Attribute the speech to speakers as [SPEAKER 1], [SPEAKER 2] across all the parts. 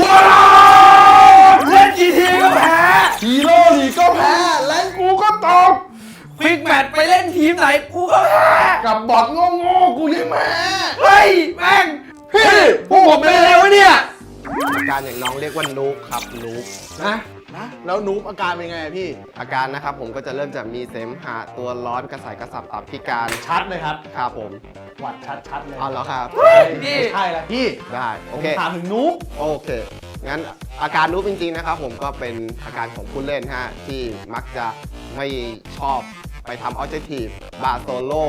[SPEAKER 1] ว้าวเล่นกี่ทีก็แพ้
[SPEAKER 2] ฮีโร่ลีกก็แพ้แรงกูก็ตก
[SPEAKER 1] ควิกแมตช์ไปเล่นทีมไหนกูก็แพ้
[SPEAKER 2] กับบอทโง่ๆกูยังแพ้
[SPEAKER 1] เฮ้ยแม่ง
[SPEAKER 2] พี่
[SPEAKER 1] พวกผมเป็นอะไรวะเนี่ย
[SPEAKER 3] อาการอย่างน้องเรียกว่านูบครับนูบ
[SPEAKER 2] นะนะแล้วนูบอาการเป็นไงอะพี่
[SPEAKER 3] อาการนะครับผมก็จะเริ่มจากมีเสมหะตัวร้อนกระสายกระสับตับพิการ
[SPEAKER 2] ชัดเลยครับ
[SPEAKER 3] ครับผม
[SPEAKER 2] หวัดชัดชัดๆเลย
[SPEAKER 3] เอาแล้วครับ
[SPEAKER 1] นี่
[SPEAKER 2] ไม่ใช่ละพี่
[SPEAKER 3] ได้โอ
[SPEAKER 2] ผม
[SPEAKER 3] เค
[SPEAKER 2] ถามถึงนูบ
[SPEAKER 3] โอเค งั้นอาการนูบจริงๆนะครับผมก็เป็นอาการของผู้เล่นฮะที่มักจะไม่ชอบไปทำออ j เจ t ทีฟบาโซโล่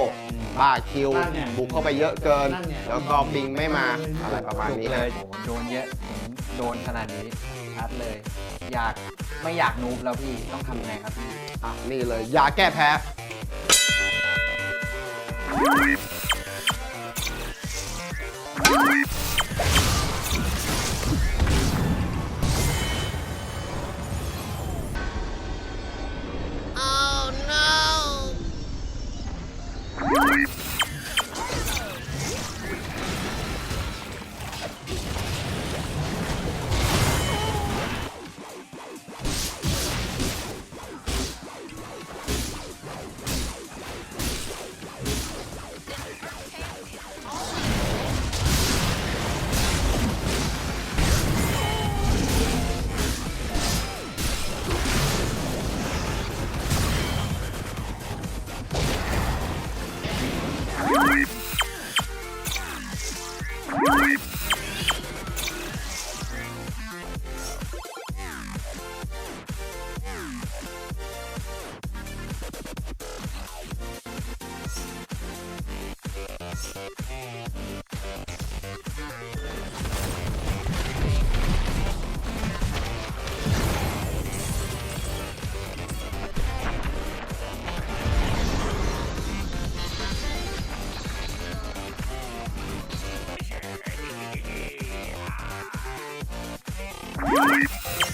[SPEAKER 3] บาคิว
[SPEAKER 2] นั่นไง
[SPEAKER 3] บุกเข้าไปเยอะเกิน
[SPEAKER 2] นั่นไง
[SPEAKER 3] แล้วก็ปิงไม่มาอะไรประมาณนี้
[SPEAKER 4] เล
[SPEAKER 3] นะ
[SPEAKER 4] ยโดนเยอะผมโดนขนาดนี้ชัดเลย อยากไม่อยากนูบแล้วพี่ต้องทำไงครับพี่
[SPEAKER 3] อะ นี่เลยยาแก้แพ้ What?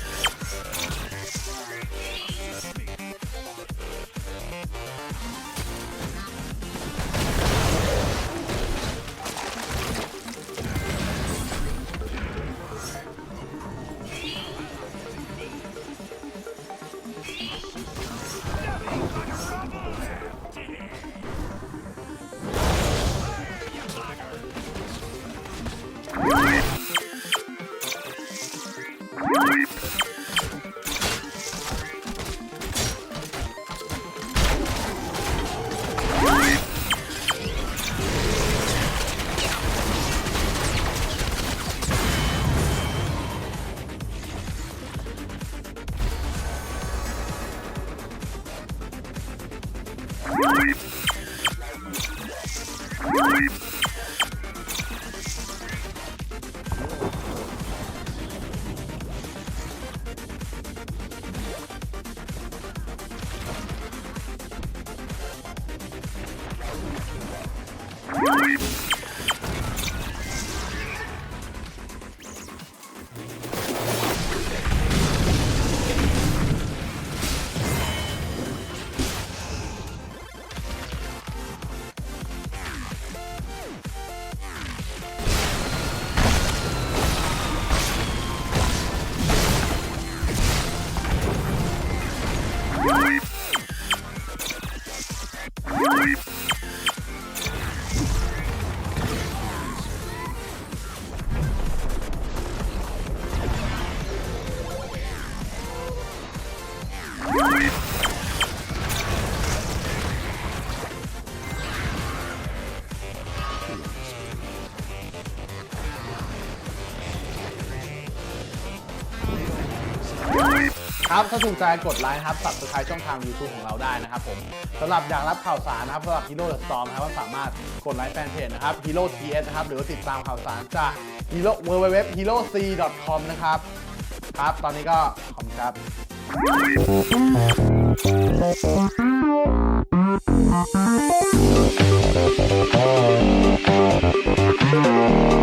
[SPEAKER 3] What?
[SPEAKER 2] ครับถ้าถูกใจกดไลค์ครับสับสไครต์ช่องทาง YouTube ของเราได้นะครับผมสำหรับอยากรับข่าวสารนะครับสำหรับ Hero The Storm นะครับก็สามารถกดไลค์แฟนเพจนะครับ Hero TS นะครับ หรือว่าติดตามข่าวสารจาก Hero www.heroc.com นะครับ ครับ ตอนนี้ก็ขอบคุณครับ
[SPEAKER 5] Thank you.